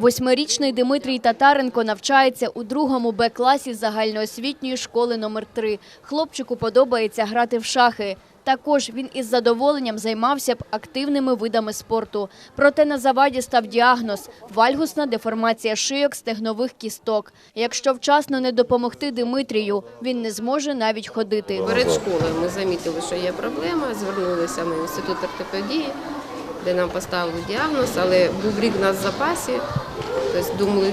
Восьмирічний Дмитрій Татаренко навчається у другому Б-класі загальноосвітньої школи номер 3 Хлопчику подобається грати в шахи. Також він із задоволенням займався б активними видами спорту. Проте на заваді став діагноз – вальгусна деформація шийок стегнових кісток. Якщо вчасно не допомогти Дмитрію, він не зможе навіть ходити. Перед школою ми замітили, що є проблема, звернулися ми в інститут ортопедії, де нам поставили діагноз, але був рік у нас в запасі, тобто думали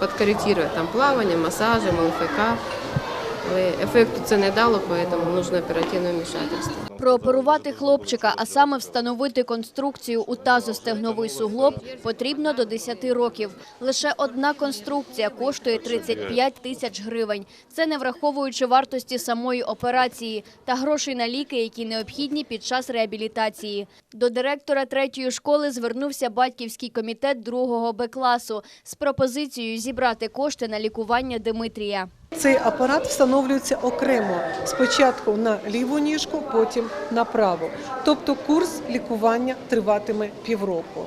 підкоректувати там плавання, масажем, ЛФК. Ефекту це не дало, тому потрібно оперативне вмішательство. Прооперувати хлопчика, а саме встановити конструкцію у тазостегновий суглоб, потрібно до 10 років. Лише одна конструкція коштує 35 тисяч гривень. Це не враховуючи вартості самої операції та грошей на ліки, які необхідні під час реабілітації. До директора третьої школи звернувся батьківський комітет другого Б-класу з пропозицією зібрати кошти на лікування Дмитрія. Цей апарат встановлюється окремо спочатку на ліву ніжку, потім на праву. Тобто курс лікування триватиме півроку.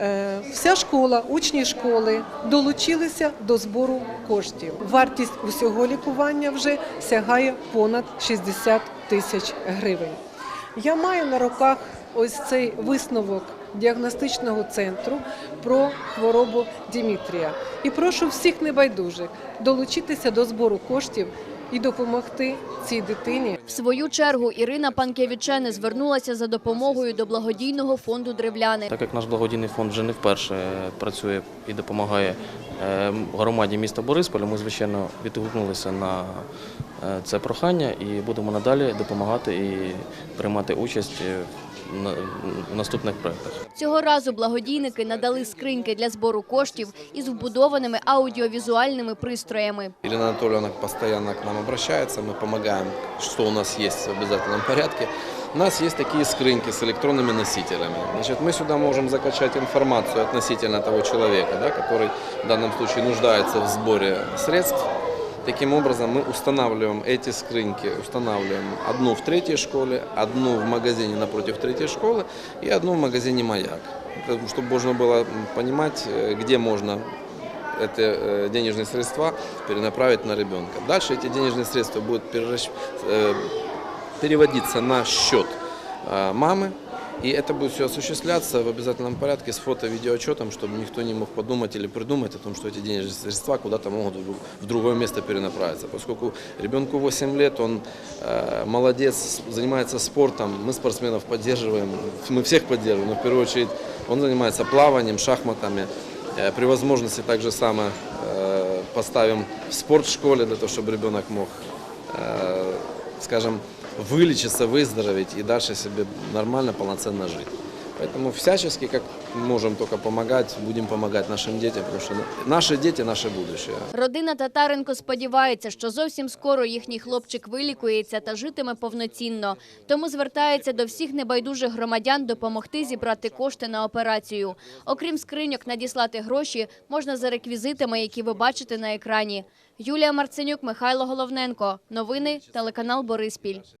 Е, Вся школа, учні школи долучилися до збору коштів. Вартість усього лікування вже сягає понад 60 тисяч гривень. Я маю на руках ось цей висновок діагностичного центру про хворобу Дімітрія. І прошу всіх небайдужих долучитися до збору коштів і допомогти цій дитині. В свою чергу Ірина Панкевічене звернулася за допомогою до благодійного фонду «Древляни». Так як наш благодійний фонд вже не вперше працює і допомагає е, громаді міста Борисполя, ми звичайно відгукнулися на е, це прохання і будемо надалі допомагати і приймати участь в наступних проєктах. Цього разу благодійники надали скриньки для збору коштів із вбудованими аудіовізуальними пристроями. Елена Анатольевна постоянно к нам обращается, мы помогаем, что у нас есть в обязательном порядке. У нас есть такие скрыньки с электронными носителями. Значит, мы сюда можем закачать информацию относительно того человека, да, который в данном случае нуждается в сборе средств. Таким образом, мы устанавливаем эти скрыньки, устанавливаем одну в третьей школе, одну в магазине напротив третьей школы и одну в магазине «Маяк». Это, Чтобы можно было м, понимать, э, где можно эти э, денежные средства перенаправить на ребенка. Дальше эти денежные средства будут переращ- э, переводиться на счет э, мамы, и это будет все осуществляться в обязательном порядке с фото-видеоотчетом, чтобы никто не мог подумать или придумать о том, что эти денежные средства куда-то могут в друг- в другое место перенаправиться. Поскольку ребенку 8 лет, он э, молодец, занимается спортом, мы спортсменов поддерживаем, мы всех поддерживаем, но в первую очередь он занимается плаванием, шахматами. Э, При возможности так же самое э, поставим в спорт в школе для того, чтобы ребенок мог, э, скажем, вылечиться, выздороветь и дальше себе нормально, полноценно жить. Поэтому всячески, как можем только помогать, будем помогать нашим детям, потому что наши дети – наше будущее. Родина Татаренко сподівається, що зовсім скоро їхній хлопчик вилікується та житиме повноцінно. Тому звертається до всіх небайдужих громадян допомогти зібрати кошти на операцію. Окрім скриньок, надіслати гроші можна за реквізитами, які ви бачите на екрані. Юлія Марценюк, Михайло Головненко. Новини телеканал Бориспіль.